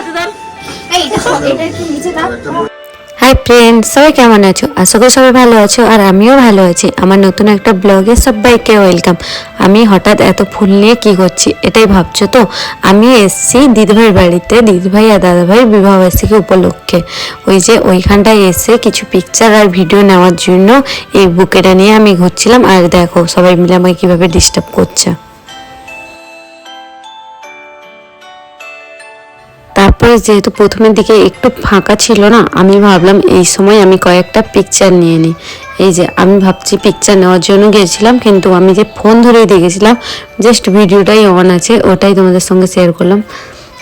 হাতে ধর এই এটা এটা একটু নিচে দাও হাই ফ্রেন্ড সবাই কেমন আছো? আশা করি সবাই ভালো আছো আর আমিও ভালো আছি। আমার নতুন একটা ব্লগে সবাইকে ওয়েলকাম আমি হঠাৎ এত ফুল নিয়ে কী করছি এটাই ভাবছ তো? আমি এসছি দিদিভাইয়ের বাড়িতে দিদিভাই আর দাদাভাই বিবাহবার্ষিকী উপলক্ষে। ওই যে ওইখানটায় এসে কিছু পিকচার আর ভিডিও নেওয়ার জন্য এই বুকেটা নিয়ে আমি ঘুরছিলাম। আর দেখো সবাই মিলে আমাকে কীভাবে ডিস্টার্ব করছে। তারপরে যেহেতু প্রথমের দিকে একটু ফাঁকা ছিল না আমি ভাবলাম এই সময় আমি কয়েকটা পিকচার নিয়ে নিই। এই যে আমি ভাবছি পিকচার নেওয়ার জন্য গিয়েছিলাম কিন্তু আমি যে ফোন ধরেই দেখেছিলাম জাস্ট ভিডিওটাই অন আছে ওটাই তোমাদের সঙ্গে শেয়ার করলাম।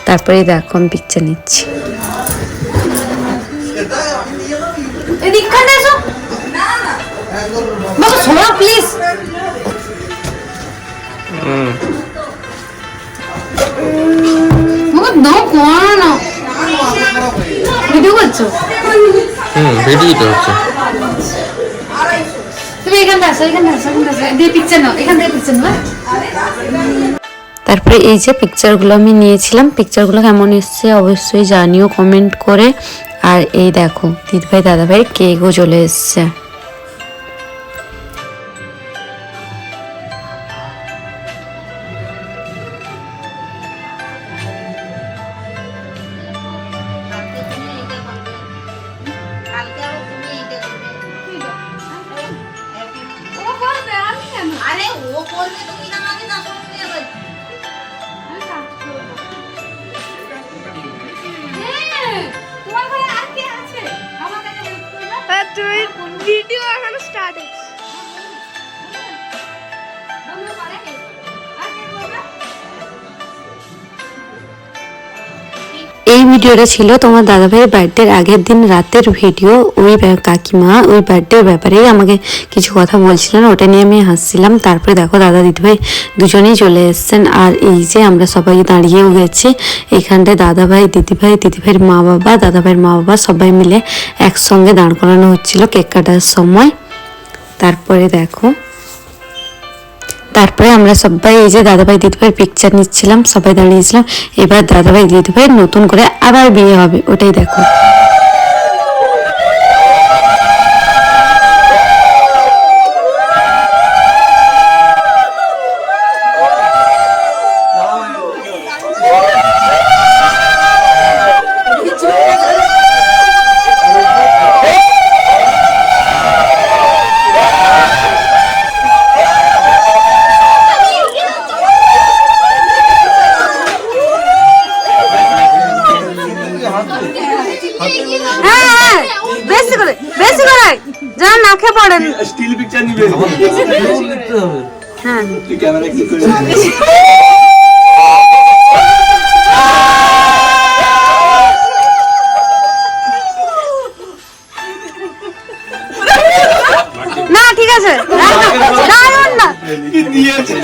তারপরে দেখো আমি পিকচার নিচ্ছি। প্লিজ ভিডিও করছ হুম ভিডিও তো হচ্ছে। তুমি এখানটা আসো এখানটা আসো এখানটা আসো দিয়ে পিকচার নাও এখান থেকে পিকচার নাও তারপরে এই যে পিকচারগুলো আমি নিয়েছিলাম পিকচারগুলো কেমন এসছে অবশ্যই জানিও কমেন্ট করে। আর এই দেখো দিদিভাই দাদাভাই কেকও চলে এসছে? তুই ভিডিও এখনও এই ভিডিওটা ছিল তোমার দাদাভাইয়ের বার্থডের আগের দিন রাতের ভিডিও ওই কাকিমা ওই বার্থডের ব্যাপারেই আমাকে কিছু কথা বলছিলেন, ওটা নিয়ে আমি হাসছিলাম। তারপরে দেখো দাদা, দিদিভাই দুজনেই চলে এসছেন। আর এই যে আমরা সবাই দাঁড়িয়েও গেছি, এখানটায় দাদাভাই, দিদিভাই, দিদিভাইয়ের মা বাবা, দাদাভাইয়ের মা বাবা সবাই মিলে একসঙ্গে দাঁড় করানো হচ্ছিল কেক কাটার সময়। তারপরে দেখো তারপরে আমরা সবাই এই যে দাদাভাই দিদিভাইয়ের পিকচার নিচ্ছিলাম, সবাই দাঁড়িয়েছিলাম। এবার দাদাভাই দিদিভাইয়ের নতুন করে আবার বিয়ে হবে, ওটাই দেখো। হ্যাঁ হ্যাঁ বেশি করে বেশি করে যেন নাকে পড়েন স্টিল পিকচার নিবে হ্যাঁ ক্যামেরা ক্লিক করে না ঠিক আছে দারুণ না। কি দিয়েছে?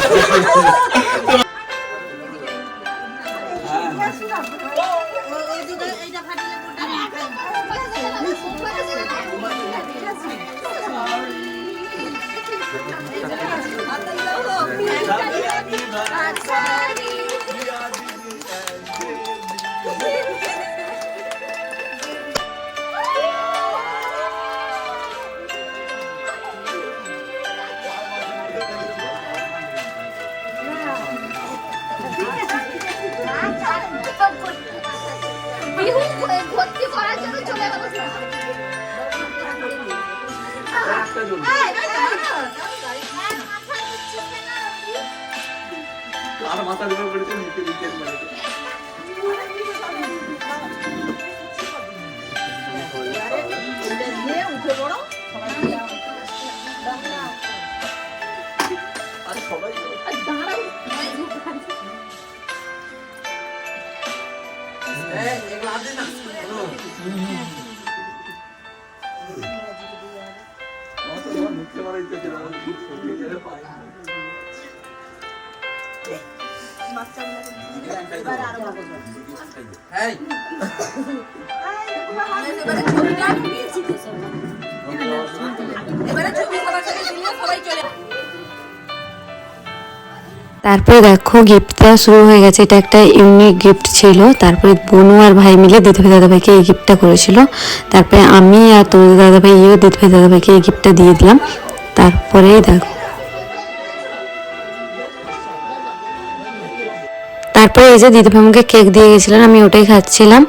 ভর্তি করার আর মাথার উপর পড়েছে নিচে নিচে পড়েছে আর সবাই এবারে ছবি সবার সাথে সবাই চলে তারপরে দেখো গিফট দেওয়া শুরু হয়ে গেছে। এটা একটা ইউনিক গিফট ছিল। তারপরে বনু আর ভাই মিলে দিদিভাই দাদাভাইকে এই গিফটটা করেছিল। তারপরে আমি আর তোর দাদাভাই ইয়েও দিদিভাই দাদাভাইকে এই গিফটটা দিয়ে দিলাম। তারপরেই দেখো তারপরে এই যে দিদিভাই আমাকে কেক দিয়ে গেছিলেন আমি ওটাই খাচ্ছিলাম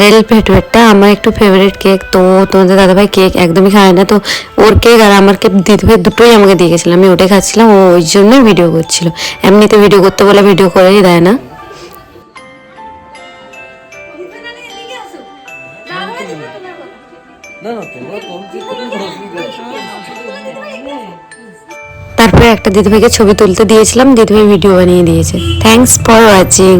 রেল ভেটভেটটা আমার একটু ফেভারিট কেক তো তোমাদের দাদাভাই কেক একদমই খায় না তো ওর কেক আর আমার কেক দিদিভাই দুটোই আমাকে দিয়ে গেছিল আমি ওটাই খাচ্ছিলাম ও ওই জন্যই ভিডিও করছিল এমনিতে ভিডিও করতে বলে ভিডিও করেই দেয় না না না তোমরা করে তারপরে একটা দিদিভাইকে ছবি তুলতে দিয়েছিলাম দিদিভাই ভিডিও বানিয়ে দিয়েছে। Thanks for watching